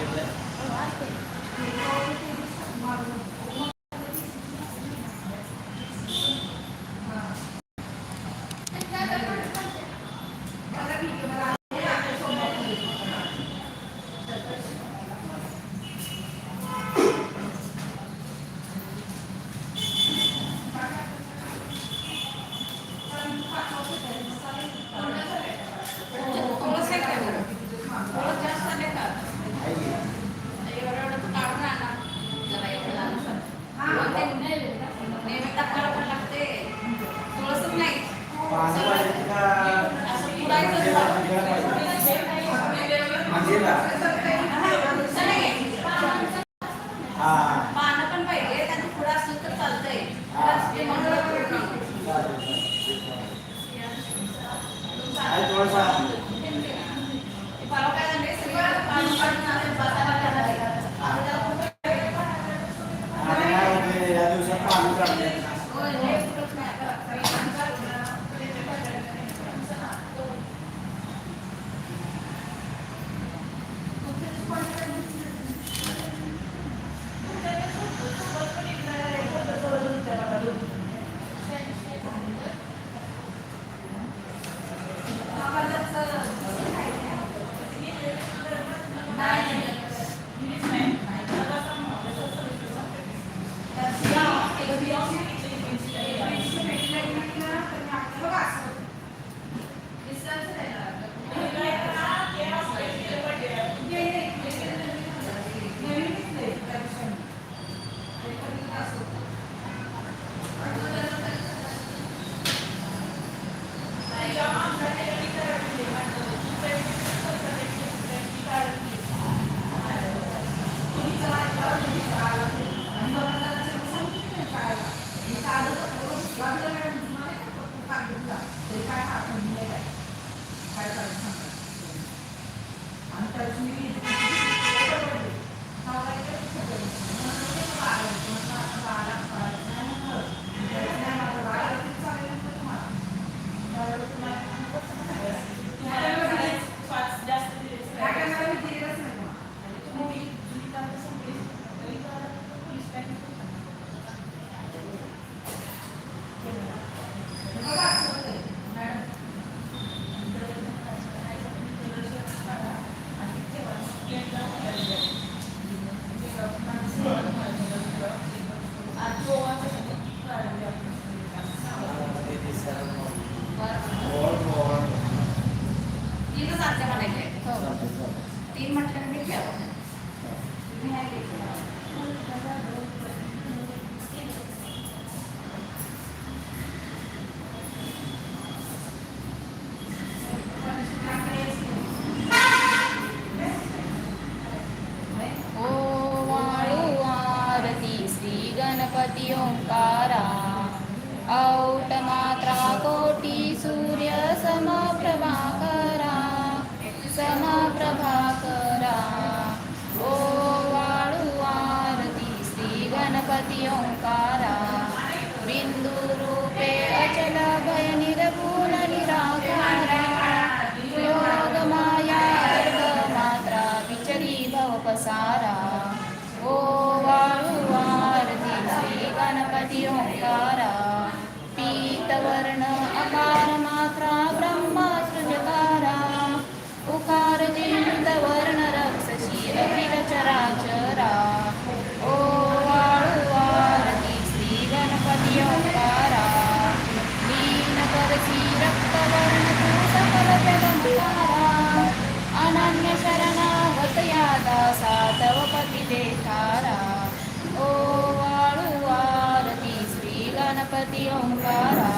oh i you. Shri Omkara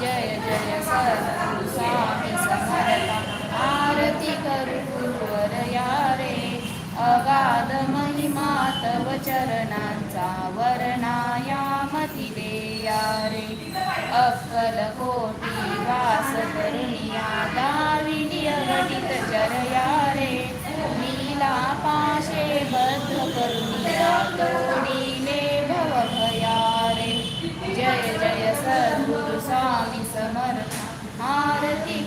जय जय स्वामी समर्था आरती करू गुरुवर यारे अगाध महिमा तव चरणांचा वर्णाया मतिले यारे अक्कल कोटी वास करुणिया दाविनी अगणित चर यारे नीला पाशे बद्ध करुणिया समर्थ आरती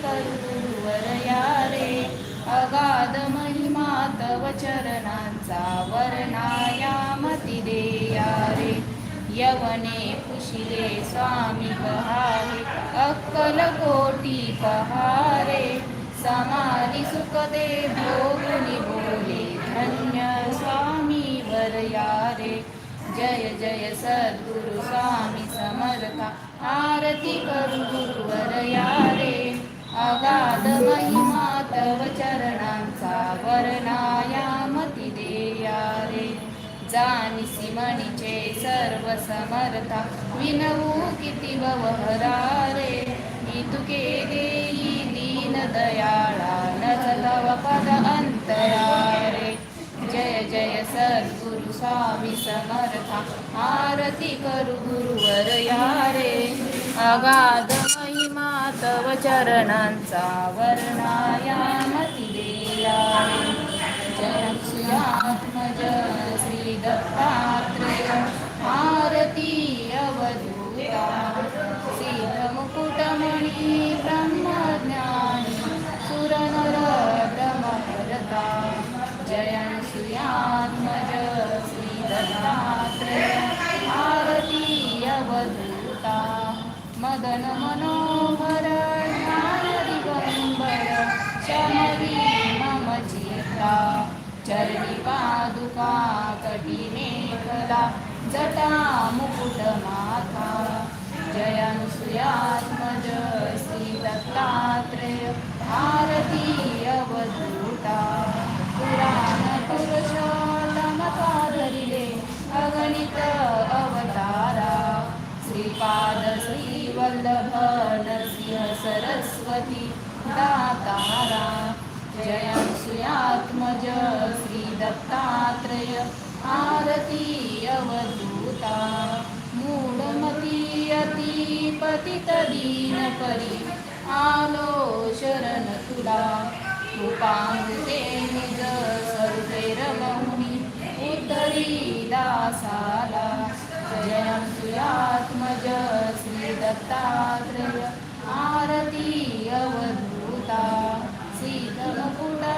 या रे अगाध महिमा चरणांचा वर्णाया मतिरे या रे यवने पुशिले स्वामी पहारे अक्कल कोटी कहारे समाधी सुखदे भोगुनी बोले. धन्य स्वामी वरयारे जय जय सद्गुरु स्वामी समर्था. आरती करू गुरुवर रे अगाध महिमा तव चरणांचा वर्णायामती देया रे जानिसी मणिचे सर्व समर्था विनवू किती रे मी तुके देई दीन दयाळा नव पद अंतरारे जय जय सर स्वामी समर्था आरती करू गुरुवर या रे अगाध महिमा तव चरणांचा वर्णायामती देया रे जय श्रीआत्मज श्री दत्तात्रेय. जयं श्रीआत्मज श्री दत्तात्रेय अवधूता परी आलो शरण तुला कृपांगते निज सर्वे उद्धरी दासाला जयं सुयात्मज श्रीदत्तात्रेय आरती अवधूता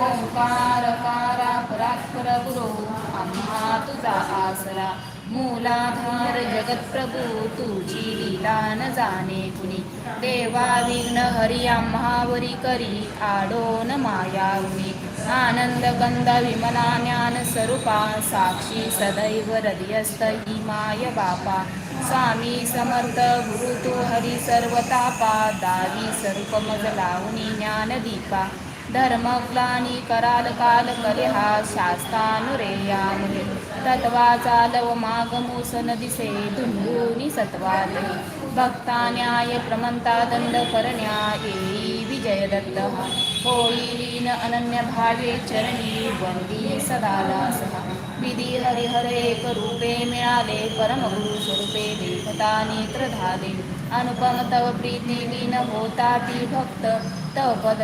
ओंकार कारा परात्पर गुरु आम्हा तुझा आसरा. मूलाधार जगत्प्रभू तुझी लीला न जाणे कुणी. देवा विघ्न हरी आम्हावरी करी आडोन मायावनी आनंद गंध विमला ज्ञान स्वरूपा साक्षी सदैव हृदयस्थ ही माय बापा. स्वामी समर्थ गुरु तो हरी सर्वतापा दावी स्वरूप मज लावणी ज्ञानदीपा. धर्मग्लानी कराल काल कलिहा शास्तानुरेया मुले तत्वा चालव मागमूसन दिसे धुंडूनी सत्वाले. भक्ता न्याय प्रमंता दंड करण्या येई विजय दत्त होई लीन अनन्य भावे चरणी वंदी सदालास विधी हरिहर एक रूपे मिळाले परमगुरु स्वरूपे देखता नेत्र धाले अनुपम तव प्रीती लीन होता ती भक्त दत्त पद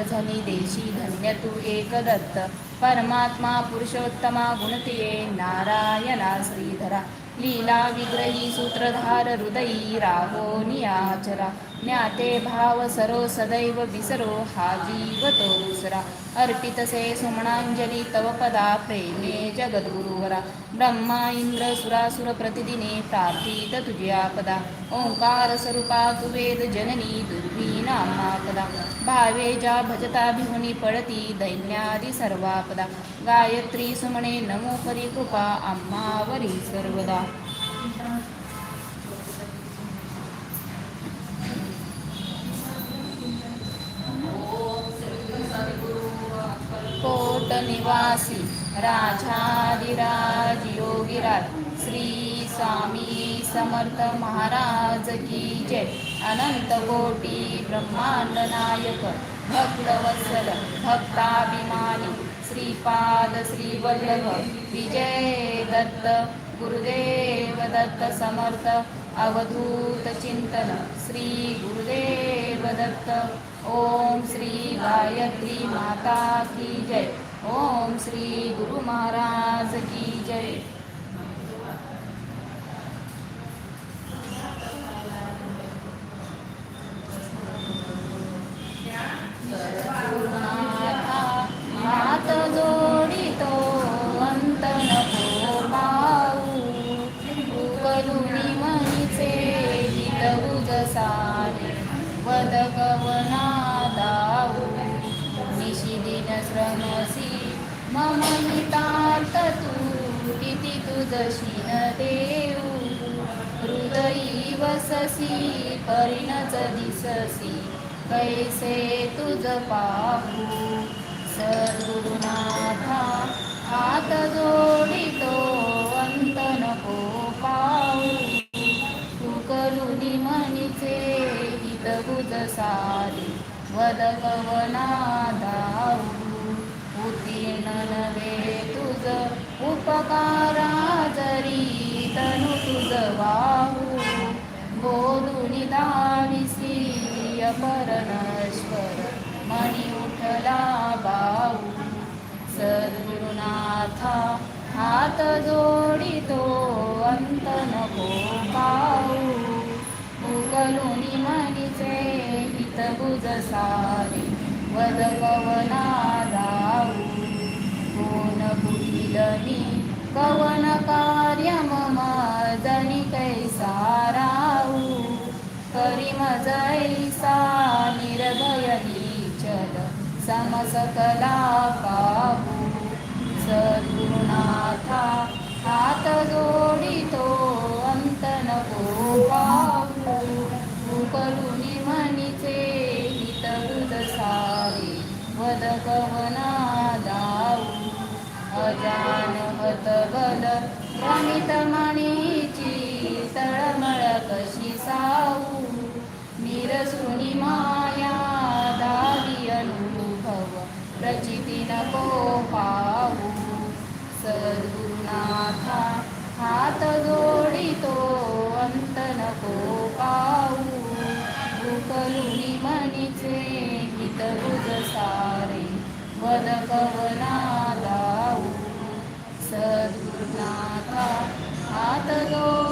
देशी धन्य तू एक दत्त। परमात्मा पुरुषोत्तमा गुणतिये नारायणा श्रीधरा। लीला विग्रही सूत्रधार हृदयी राहो नियाचरा। ज्ञाते भाव सरो सदैव विसरो हा जीव तो दुसरा अर्पितसे सुमणांजली तव पदा प्रेमे जगद्गुरुवरा. ब्रह्मा इंद्र सुरासुर प्रतिदिने प्रार्थित तुझ्या पदा. ओंकार स्वरूपा तु वेद जननी दुर्वीना पदा. भावे जा भजता भिहुनी पडती दैन्यादि सर्वापदा. गायत्री सुमणे नमो परी कृपा अम्मावरी सर्वदा कोट निवासी राजाधिराज योगीराज श्री स्वामी समर्थ महाराज की जय. अनंत कोटी ब्रह्मांड नायक भक्तवत्सल भक्ताभिमानी श्रीपाद श्रीवल्लभ विजय दत्त गुरुदेव दत्त समर्थ अवधूत चिंतन श्री गुरुदेव दत्त. ओम श्री गायत्री माता की जय. ओम श्री गुरु महाराज की जय. मम तू किती तुझशी न देऊ. हृदयी वससी परिणच दिससी कैसे तुझ पाहू. सद्गुरुनाथा हात जोडितो अंत नको पाऊ तुकलुनी मनीचे हितबुज सारे वद कवना उत्तीर्ण तुझ उपकारा जरी तनु तुझ वाहू बोलुनी दाविसी अपरनश्वर मणी उठला बाऊ सद्गुरुनाथा हात जोडितो अंत नको पाऊ उकलुनी मनीचे हितबुज सारी वद कवना दाऊ कोण बुडिलनी कवन कार्य मम जनी कैसाराऊ करी मजैसा निर्भय चल समसकला पाहू सद्गुरुनाथा हात जोडितो अंत नको पाहू। उकलुनी मनीचे हितबुध सारे वद कवना अजानहत बल. भ्रमित मणीची तळमळ कशी साऊ निरसुनी माया दावी अनुभव प्रचिती नको पाऊ सद्गुरुनाथा हात जोडितो अंत नको पाऊ उकलुनी मनीचे हितबुज सारे वद कवना हात जोडितो